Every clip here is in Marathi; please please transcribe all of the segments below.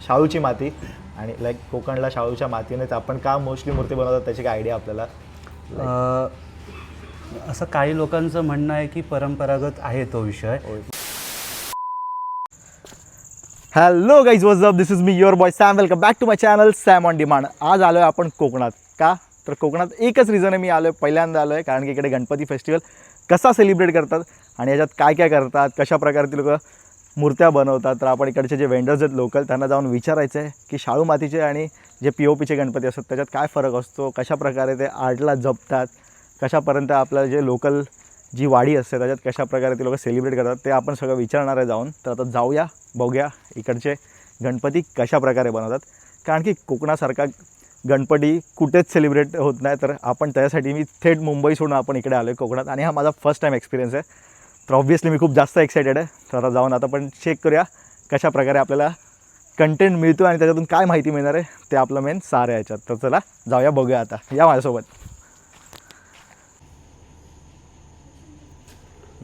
शाळूची माती आणि लाईक कोकणला शाळूच्या मातीनेच आपण का मोस्टली मूर्ती बनवतात त्याची काय आयडिया आपल्याला? अ, असं काही लोकांचं म्हणणं आहे की परंपरागत आहे तो विषय. Hello guys what's up this is me your boy Sam welcome back to my channel Sam on demand आज आलो आहे आपण कोकणात. का? तर कोकणात एकच रिझन आहे मी आलो आहे पहिल्यांदा आलो आहे कारण की इकडे गणपती फेस्टिवल कसा सेलिब्रेट करतात आणि याच्यात काय काय करतात कशा प्रकारे ती लोक मूर्त्या बनवतात. तर आपण इकडचे जे वेंडर्स आहेत लोकल त्यांना जाऊन विचारायचं आहे की शाळू मातीचे आणि जे पी ओ पीचे गणपती असतात त्याच्यात काय फरक असतो? कशा प्रकारे ते आर्टला जपतात? कशापर्यंत आपलं जे लोकल जी वाडी असते त्याच्यात कशाप्रकारे ते लोक सेलिब्रेट करतात ते आपण सगळं विचारणार आहे जाऊन. तर आता जाऊया बघूया इकडचे गणपती कशा प्रकारे बनवतात. कारण की कोकणासारखा गणपती कुठेच सेलिब्रेट होत नाही. तर आपण त्यासाठी मी थेट मुंबई सोडून आपण इकडे आलो आहे कोकणात. आणि हा माझा फर्स्ट टाईम एक्सपिरियन्स आहे. तर ऑब्व्हियसली मी खूप जास्त एक्सायटेड आहे. तर आता जाऊन आता पण चेक करूया कशा प्रकारे आपल्याला कंटेंट मिळतो आणि त्याच्यातून काय माहिती मिळणार आहे ते आपलं मेन सार आहे याच्यात. तर चला जाऊया बघूया आता. या माझ्यासोबत.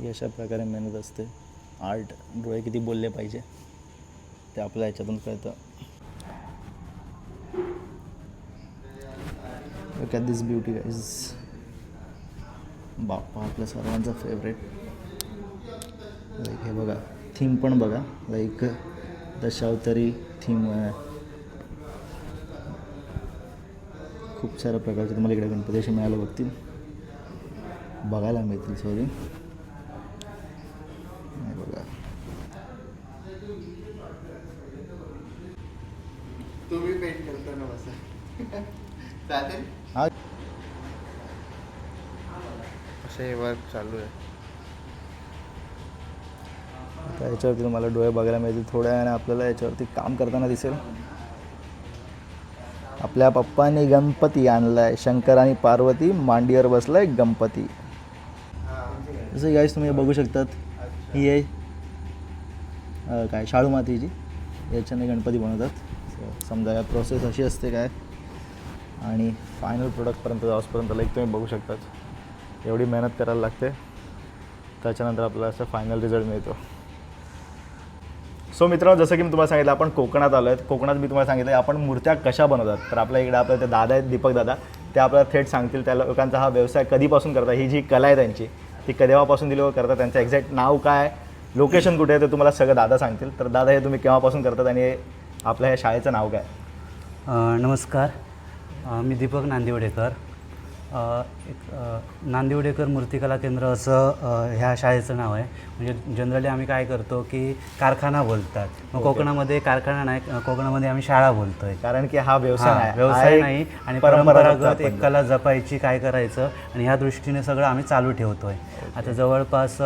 अशा प्रकारे मेहनत असते? आर्ट डोळे किती बोलले पाहिजे? ते आपल्या याच्यातून कळतं. दिस ब्युटी इज बाप्पा आपल्या सर्वांचा फेवरेट लाईक हे बघा थीम पण बघा. लाईक दशावतारी थीम खूप साऱ्या प्रकारचे तुम्हाला इकडे गणपती असे मिळायला बघतील. बघायला मिळतील सॉरी बघा. तुम्ही पेंट करताना बसा. चालेल? हा. असे वर्क चालू आहे. तर याच्यावरती तुम्हाला डोळे बघायला मिळतील. थोड्या वेळाने आपल्याला याच्यावरती काम करताना दिसेल. आपल्या पप्पांनी गणपती आणलाय. शंकर आणि पार्वती मांडीवर बसलाय गणपती. जसं गाईस तुम्ही बघू शकतात ही आहे काय शाळू मातीची. याच्याने गणपती बनवतात. समजा या प्रोसेस अशी असते काय. आणि फायनल प्रोडक्टपर्यंत जाऊसपर्यंत लाईक तुम्ही बघू शकतात. एवढी मेहनत करायला लागते. त्याच्यानंतर आपल्याला असं फायनल रिझल्ट मिळतो. सो मित्रांनो जसं की मी तुम्हाला सांगितलं आपण कोकणात आलो आहेत. कोकणात मी तुम्हाला सांगितलं आपण मूर्त्या कशा बनवतात? तर आपल्या इकडे आपल्या ते दादा आहेत दीपक दादा. ते आपल्याला थेट सांगतील त्या लोकांचा हा व्यवसाय कधीपासून करतात ही जी कला आहे त्यांची ती केव्हापासून दिली करतात त्यांचं एक्झॅक्ट नाव काय लोकेशन कुठे आहे ते तुम्हाला सगळं दादा सांगतील. तर दादा हे तुम्ही केव्हापासून करतात आणि हे आपल्या ह्या शाळेचं नाव काय नमस्कार. मी दीपक नांदिवडेकर. एक नांदिवडेकर मूर्तिकला केंद्र असं ह्या शाळेचं नाव आहे. म्हणजे जनरली आम्ही काय करतो की कारखाना बोलतात. मग कोकणामध्ये कारखाना नाही कोकणामध्ये आम्ही शाळा बोलतोय. कारण की हा व्यवसाय व्यवसाय नाही आणि परंपरागत एक कला जपायची काय करायचं आणि ह्या दृष्टीने सगळं आम्ही चालू ठेवतोय. आता जवळपास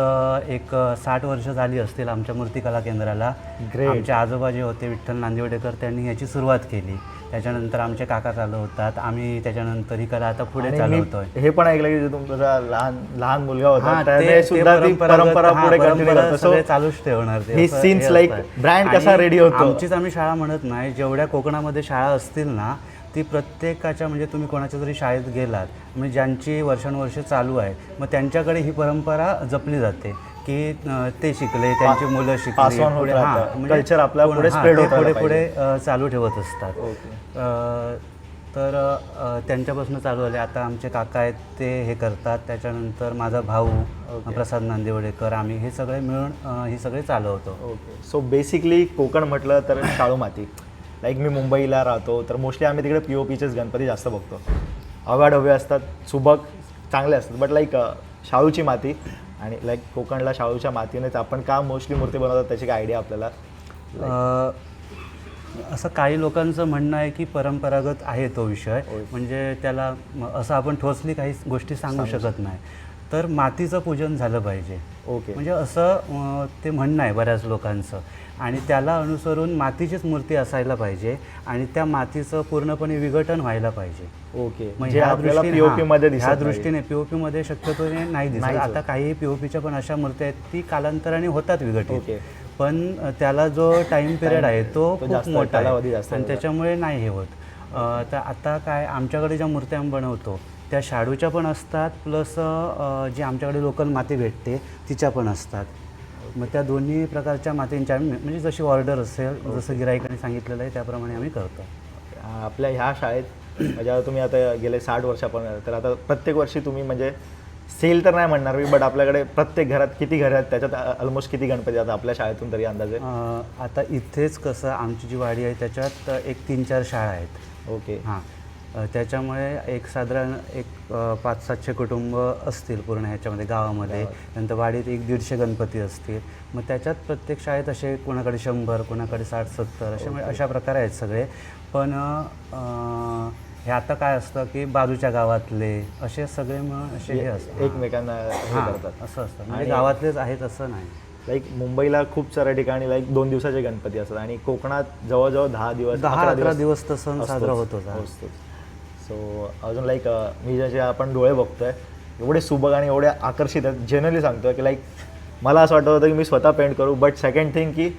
एक साठ वर्ष झाली असतील आमच्या मूर्तिकला केंद्राला. आमचे आजोबा जे होते विठ्ठल नांदिवडेकर त्यांनी याची सुरुवात केली. त्याच्यानंतर आमचे काका चालवतात आम्ही त्याच्यानंतर ही कला आता पुढे चालवतोय. हे पण ऐकलं की तुमचा लहान लहान मुलगा होता त्याने सुद्धा ती परंपरा पुढे कंटिन्यू चालूच ठेवणार ते हे असतं. brand आणि कसा ready होतो. आमचीच आम्ही शाळा म्हणत नाही. जेवढ्या कोकणामध्ये शाळा असतील ना ती प्रत्येकाच्या म्हणजे तुम्ही कोणाच्या जरी शाळेत गेलात म्हणजे ज्यांची वर्षानुवर्ष चालू आहे मग त्यांच्याकडे ही परंपरा जपली जाते. की ते शिकले त्यांची मुलं शिकली on होत पुढे राहतं. हां, म्हणजे Culture आपल्या पुढे होत पुढे पुढे पाहिजे. अं, चालू ठेवत असतात. अ, तर अ, त्यांच्यापासून चालू झाले आता आमचे काका आहेत ते हे करतात. त्याच्यानंतर माझा भाऊ प्रसाद नांदेवडेकर आम्ही हे सगळे मिळून अ, हे सगळे चालवतो ओके. सो बेसिकली कोकण म्हटलं तर शाळू माती. लाईक मी मुंबईला राहतो तर मोस्टली आम्ही तिकडे पी ओ पीचेच गणपती जास्त बघतो. अवाढव्य असतात सुबक चांगले असतात बट लाईक शाळूची माती. आणि लाईक कोकणला शाळूच्या मातीनेच आपण का मोस्टली मूर्ती बनवतात त्याची काय आयडिया आपल्याला? असं काही लोकांचं म्हणणं आहे की परंपरागत आहे तो विषय. होय. म्हणजे त्याला असं आपण ठोसली काही गोष्टी सांगू शकत नाही. तर मातीचं पूजन झालं पाहिजे. ओके म्हणजे असं ते म्हणणं आहे बऱ्याच लोकांचं आणि त्याला अनुसरून मातीचीच मूर्ती असायला पाहिजे आणि त्या मातीचं पूर्णपणे विघटन व्हायला पाहिजे ओके मग जे ह्या दृष्टीने- पीओपी मध्ये ह्या. दृष्टीने पीओपी मध्ये शक्यतो नाही दिसत आता. काही पीओपीच्या पण अशा मूर्त्या आहेत ती कालांतराने होतात विघटित. पण त्याला जो टाइम पिरियड आहे तो खूप मोठा आणि. त्याच्यामुळे नाही हे होत तर आता काय आमच्याकडे ज्या मूर्त्या आम्ही बनवतो त्या शाडूच्या पण असतात प्लस जी आमच्याकडे लोकल माती भेटते तिच्या पण असतात. मग त्या दोन्ही प्रकारच्या मातींच्या आम्ही म्हणजे जशी ऑर्डर असेल जसं गिराईकाने सांगितलेलं आहे त्याप्रमाणे आम्ही करतो. आपल्या ह्या शाळेत म्हणजे तुम्ही आता गेले साठ वर्षापर्यंत तर आता प्रत्येक वर्षी तुम्ही म्हणजे सेल तर नाही म्हणणार मी बट आपल्याकडे प्रत्येक घरात किती घर आहेत त्याच्यात ऑलमोस्ट किती गणपती आता आपल्या शाळेतून तरी अंदाजे? आता इथेच कसं आमची जी वाडी आहे त्याच्यात एक तीन चार शाळा आहेत. ओके. हां. त्याच्यामुळे एक साधारण एक पाच सातशे कुटुंब असतील पूर्ण ह्याच्यामध्ये गावामध्ये. नंतर वाडीत एक दीडशे गणपती असतील. मग त्याच्यात प्रत्येक शाळेत असे कोणाकडे शंभर कोणाकडे साठ सत्तर असे म्हणजे अशा प्रकारे आहेत सगळे. पण हे आता काय असतं की बाजूच्या गावातले असे सगळे मग असे हे असतात. एकमेकांना हे करतात. असं असतं. म्हणजे आणि- गावातलेच आहेत असं नाही. लाईक मुंबईला खूप साऱ्या ठिकाणी लाईक दोन दिवसाचे गणपती असतात आणि कोकणात जवळजवळ दहा दिवस दहा अकरा दिवस तर सण साजरा होतोच. हा. सो अजून लाईक मी जसे आपण डोळे बघतोय एवढे सुबक आणि एवढे आकर्षित आहेत जनरली सांगतोय की लाईक मला असं वाटत होतं की मी स्वतः पेंट करू बट सेकंड थिंग की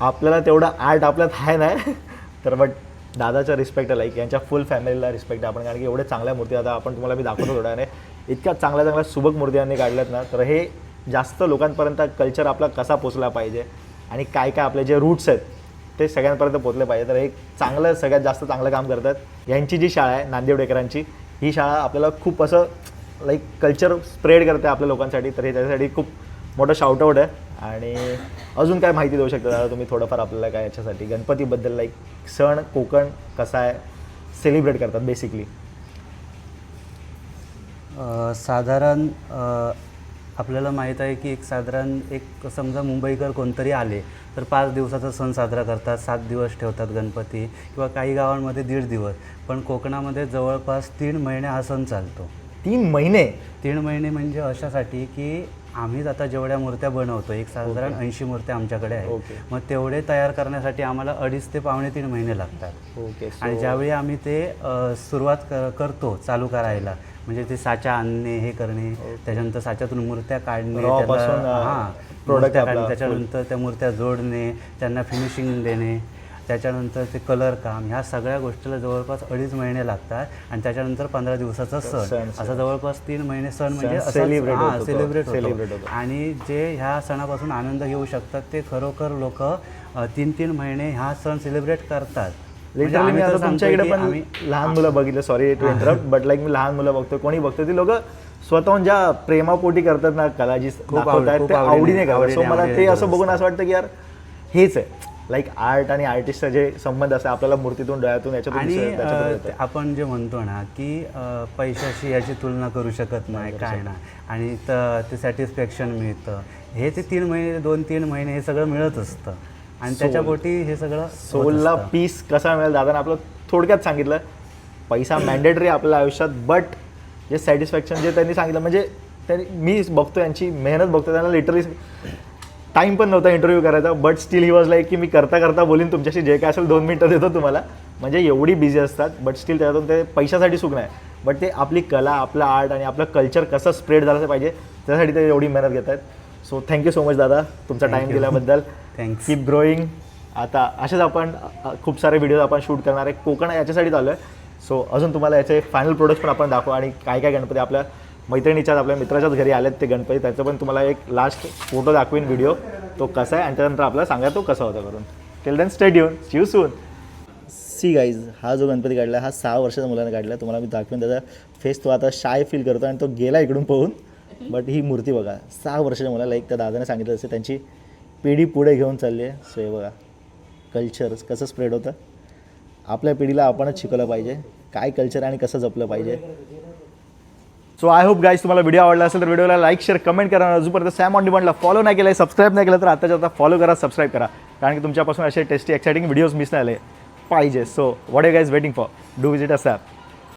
आपल्याला तेवढं आर्ट आपल्यात आहे नाही तर बट दादाचा रिस्पेक्ट आहे लाईक यांच्या फुल फॅमिलीला रिस्पेक्ट आहे आपण कारण की एवढे चांगल्या मूर्ती आता आपण तुम्हाला मी दाखवतो थोड्याने इतक्या चांगल्या चांगल्या सुबक मूर्ती यांनी काढल्यात ना तर हे जास्त लोकांपर्यंत कल्चर आपला कसा पोचला पाहिजे आणि काय काय आपले जे रूट्स आहेत ते सगळ्यांपर्यंत पोचले पाहिजे. तर एक चांगलं सगळ्यात जास्त चांगलं काम करतात. यांची जी शाळा आहे नांदेवडेकरांची ही शाळा आपल्याला खूप असं लाईक कल्चर स्प्रेड करते आपल्या लोकांसाठी. तर हे त्याच्यासाठी खूप मोठं शाउटआउट आहे. आणि अजून काय माहिती देऊ शकता दादा तुम्ही थोडंफार आपल्याला काय याच्यासाठी? गणपतीबद्दल लाईक सण कोकण कसा आहे? सेलिब्रेट करतात बेसिकली साधारण आपल्याला माहीत आहे की एक साधारण एक समजा मुंबईकर कोणतरी आले तर पाच दिवसाचा सण साजरा करतात सात दिवस ठेवतात गणपती किंवा काही गावांमध्ये दीड दिवस. पण कोकणामध्ये जवळपास तीन महिने हा सण चालतो. तीन महिने? तीन महिने म्हणजे अशासाठी की आम्हीच आता जेवढ्या मूर्त्या बनवतो एक साधारण ऐंशी मूर्त्या आमच्याकडे आहेत. मग तेवढे तयार करण्यासाठी आम्हाला अडीच ते पावणे तीन महिने लागतात. आणि ज्यावेळी आम्ही ते सुरुवात करतो चालू करायला म्हणजे ते साचा आणणे हे करणे त्याच्यानंतर साच्यातून मूर्त्या काढणे हां, full. त्याच्यानंतर त्या मूर्त्या जोडणे त्यांना फिनिशिंग देणे. त्याच्यानंतर ते कलर काम ह्या सगळ्या गोष्टीला जवळपास अडीच महिने लागतात आणि त्याच्यानंतर पंधरा दिवसाचा सण. असा जवळपास तीन महिने सण म्हणजे. सेलिब्रेट होतो. आणि जे ह्या सणापासून आनंद घेऊ शकतात ते खरोखर लोक तीन तीन महिने हा सण सेलिब्रेट करतात. म्हणजे लिटरली मी आम्ही तर आता तुमच्या सांगतोय इकडे की पण लहान मुलं बघितलं sorry to interrupt but like मी लहान मुलं बघतो कोणी बघतो ती लोक स्वतःहून ज्या प्रेमापोटी करतात ना कला जी खूप ते आवडीने- आवडीने सो मला ते असं बघून असं वाटतं की यार हेच आहे. लाईक आर्ट आणि आर्टिस्टचा जे संबंध असतात आपल्याला मूर्तीतून डोळ्यातून याच्यातून आणि दिसतं, त्याच्यातून अ, येतं. ते आपण जे म्हणतो ना की अ, पैशाशी याची तुलना करू शकत नाही काय ना. आणि त- ते सॅटिस्फॅक्शन मिळतं. हे ते तीन महिने दोन तीन महिने हे सगळं मिळत असतं. आणि त्याच्या पोटी हे सगळं होत सोलला असतं. पीस कसा मिळेल? दादाने आपलं थोडक्यात सांगितलं. पैसा मॅन्डेटरी आपल्या आयुष्यात बट जे सॅटिस्फॅक्शन जे त्यांनी सांगितलं म्हणजे त्यांनी मी बघतो यांची मेहनत बघतो त्यांना लिटरली टाईम पण नव्हता इंटरव्ह्यू करायचा but still he was like की मी करता करता बोलीन तुमच्याशी जे काय असेल दोन मिनटं देतो तुम्हाला. म्हणजे एवढी बिझी असतात बट स्टील त्याच्यातून ते पैशासाठी सुख नाही. बट ते आपली कला आपलं आर्ट आणि आपलं कल्चर कसं स्प्रेड झालं पाहिजे त्यासाठी ते एवढी मेहनत घेत आहेत. सो थँक्यू सो मच दादा तुमचा टाईम. दिल्याबद्दल. Thanks. कीप ग्रोईंग आता असेच आपण खूप सारे व्हिडिओ आपण शूट करणार आहे. कोकण याच्यासाठी चालू आहे सो अजून तुम्हाला याचे फायनल प्रोडक्ट्स पण आपण दाखवू आणि काय काय गणपती आपल्या मैत्रिणीच्याच आपल्या मित्राच्याच घरी आलेत ते गणपती. त्याचं पण तुम्हाला एक लास्ट फोटो दाखवीन व्हिडिओ तो कसा आहे? आणि त्यानंतर आपल्याला सांगा तो कसा होता करून. टिल देन स्टेड येऊन शिव सून सी गाईज हा जो गणपती काढला हा सहा वर्षाच्या मुलाने काढला. तुम्हाला मी दाखवेन त्याचा फेस तो आता शाय फील करतो आणि तो गेला इकडून पाहून बट ही मूर्ती बघा सहा वर्षाच्या मुलाला एक त्या दादाने सांगितलं असेल त्यांची पिढी पुढे घेऊन चालली आहे. सो हे बघा कल्चर कसं स्प्रेड होतं. आपल्या पिढीला आपणच शिकवलं पाहिजे. काय कल्चर आणि कसं जपलं पाहिजे. सो आय होप गाईज तुम्हाला व्हिडिओ आवडला असेल तर व्हिडिओला लाईक शेअर कमेंट करा. अजूनपर्यंत सॅम ऑन डिमांडला फॉलो नाही केलं सबस्क्राईब नाही केलं तर आताच्या आता फॉलो करा सबस्क्राईब करा. कारण की तुमच्यापासून असे टेस्टी एक्साइटिंग व्हिडिओज मिस नाही आले पाहिजे. So what you guys waiting for do visit ASAP